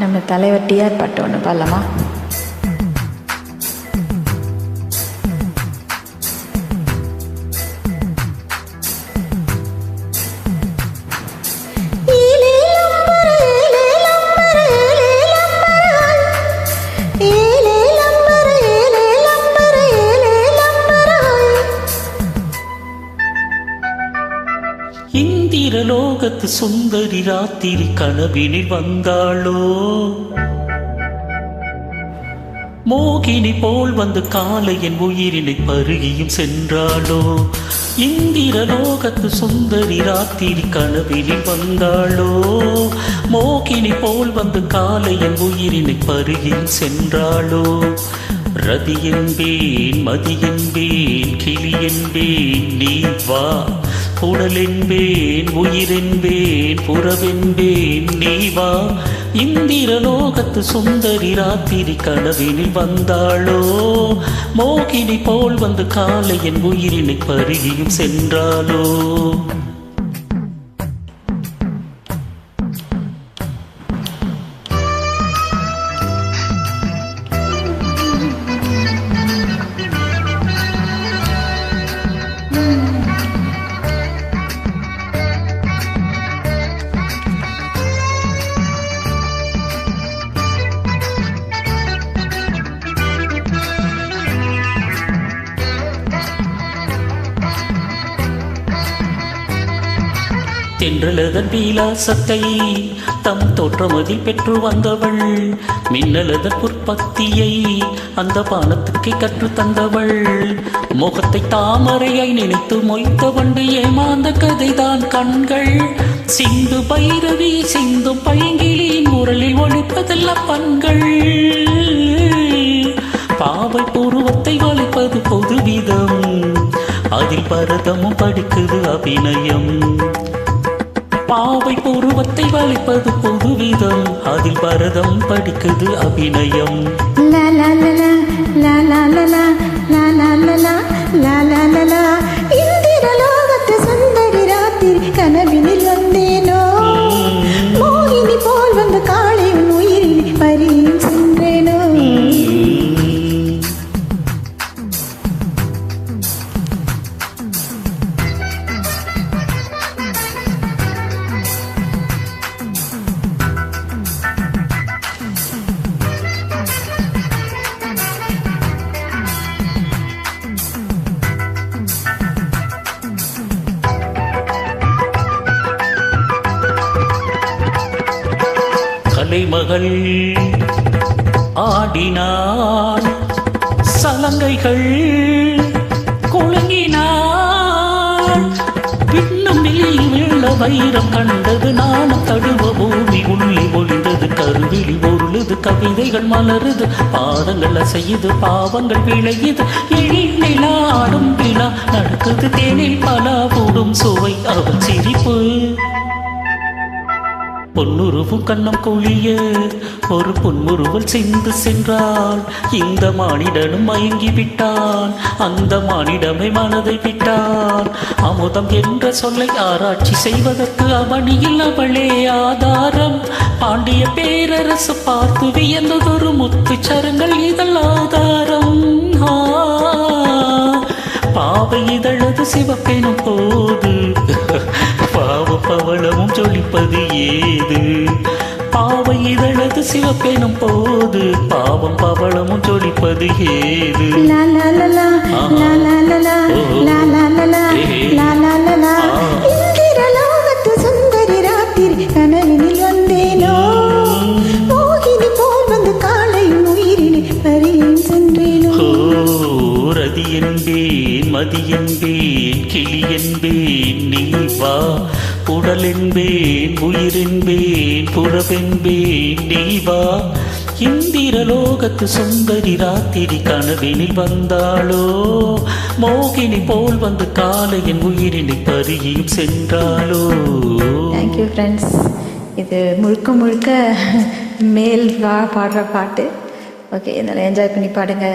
நம்ம தலைவர் டிஆர் பாட்டு ஒன்று பாடலாமா? இந்திரலோகத்து சுந்தரி ராத்திரி கனவினில் வந்தாளோ? மோகினி போல் வந்து காலையின் உயிரினை பருகியும் சென்றாளோ? இந்திரலோகத்து சுந்தரி ராத்திரி கனவினில் வந்தாளோ? மோகினி போல் வந்து காலையின் உயிரினை பருகியும் சென்றாளோ? ரதி என்பேன் மதி என்பேன் கிளி என்பேன் நீ வா. உடலென்பேன் உயிரென்பேன் புறவென்பேன் நீவா? இந்திர இந்திரலோகத்து சுந்தரி ராத்திரி கனவினில் வந்தாளோ? மோகினி போல் வந்து காலையின் உயிரினை பருகியும் சென்றாளோ? தென்றலதன் வீலாசத்தை தம் தோற்றமதில் பெற்று வந்தவள். மின்னலதன் புற்பத்தியை அந்த பானத்துக்கு கற்று தந்தவள். முகத்தை தாமரையை நினைத்து மொய்த்த வண்டு ஏமாந்த கதைதான் கண்கள். சிந்து பைரவி சிந்து பைங்கிலியின் முரலில் ஒழிப்பதல்ல பண்கள். பாவை பூர்வத்தை வளைப்பது பொது விதம் அதில் பரதமும் படிக்குது அபிநயம். பாவை பூர்வத்தை வலிப்பது பொதுவிதம் அதில் பரதம் படிக்குது அபிநயம் லா லா லா லா லா லா லா லா லா லா கலைமகள் ஆடினாள் சலங்கைகள் குலுங்கினாள் பின்னும் நிலையில் வெள்ள வைரம் கண்டது நானும் தடுவ பூமி உள்ளி ஒளிந்தது கருவிழி பொருளுது கவிதைகள் மலருது பாதங்கள் அசையுது பாவங்கள் விளையுது எழில் ஆடும் விழா நடக்குது தேனில் பலா போடும் சுவை அவள் சிரிப்பு. பொன்னுருவும் கண்ணம் கொழிய ஒரு பொன்முருவல் சென்று சென்றாள் இந்த மானிடனும் மயங்கி விட்டான் அந்த மானிடமை மனதை விட்டான். அமுதம் என்ற சொல்லை ஆராய்ச்சி செய்வதற்கு அவனியில் அவளே ஆதாரம். பாண்டிய பேரரசு பார்த்து வியந்ததொரு முத்து சரங்கள் இதழ் ஆதாரம். ஆ, பாவை இதழது சிவப்பெனும் போது ஏது பாவை இதழது சிவப்பெனும் போது பாவம் பவளமும் ஜொலிப்பது ஏது சுந்தரி ராத்திரி கனவினில் வந்தேனோ மோகினி போல் வந்து காலையும் உயிரினில் வரியும் சென்றேனோ ரதி என்பேன் மதி என்பேன் கிளி என்பேன் நீ வா உடல் என்பேன் புறவென்பேன் நீவா இந்திரலோகத்து சுந்தரி ராத்திரி கனவினில் வந்தாளோ? மோகினி போல் வந்து காலையின் உயிரினை பருகியும் சென்றாளோ? தேங்க்யூ ஃப்ரெண்ட்ஸ் இது முழுக்க முழுக்க மேல் பாடுற பாட்டு. ஓகே இதெல்லாம் என்ஜாய் பண்ணி பாடுங்க.